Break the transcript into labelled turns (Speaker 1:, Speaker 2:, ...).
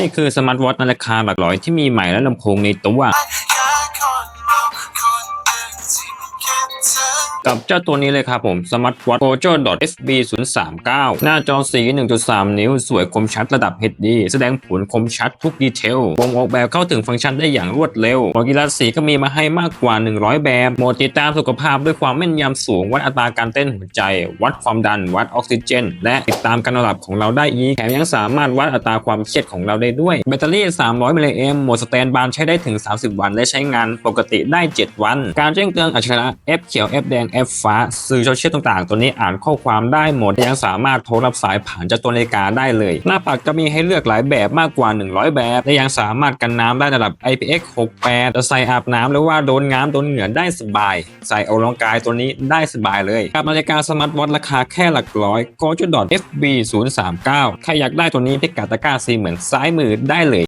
Speaker 1: นี่คือสมาร์ทวอทในราคาหลักร้อยที่มีใหม่และลำโพงในตัว กับเจ้าตัวนี้เลยครับผม Smart Watch Mojo FB 0 3 9หน้าจอสี 1.3 นิ้ว สวยคมชัดระดับ HD แสดงผลคมชัดทุกดีเทลวงออกแบบเข้าถึงฟังก์ชันได้อย่างรวดเร็วโหมดกีฬาสีก็มีมาให้มากกว่า 100 แบบ โหมดติดตามสุขภาพด้วยความแม่นยำสูง วัดอัตราการเต้นหัวใจ วัดความดัน วัดออกซิเจน และติดตามการนอนหลับของเราได้อีก แถมยังสามารถวัดอัตราความเครียดของเราได้ด้วย แบตเตอรี่ 300 มิลลิแอมโหมดสแตนบายใช้ได้ถึง 30 วัน และใช้งานปกติได้ 7 วัน การแจ้งเตือนอัจฉริยะ F เขียว F แดง F ฟ้า สื่อโซเชียลต่างๆ ตัวนี้อ่านข้อความได้หมด ยังสามารถโทรรับสายผ่านจากตัวนาฬิกาได้เลย หน้าปัดก็มีให้เลือกหลายแบบมากกว่า 100 แบบ และยังสามารถกันน้ำได้ระดับ IPX 68 จะใส่อาบน้ำหรือว่าโดนน้ำโดนเหงื่อได้สบาย ใส่ออกกำลังกายตัวนี้ได้สบายเลยกับนาฬิกาสมาร์ทวอทราคาแค่หลักร้อย g o j o FB 039ใครอยากได้ตัวนี้พิกัดตะกร้าซีเหมือนซ้ายมือได้เลย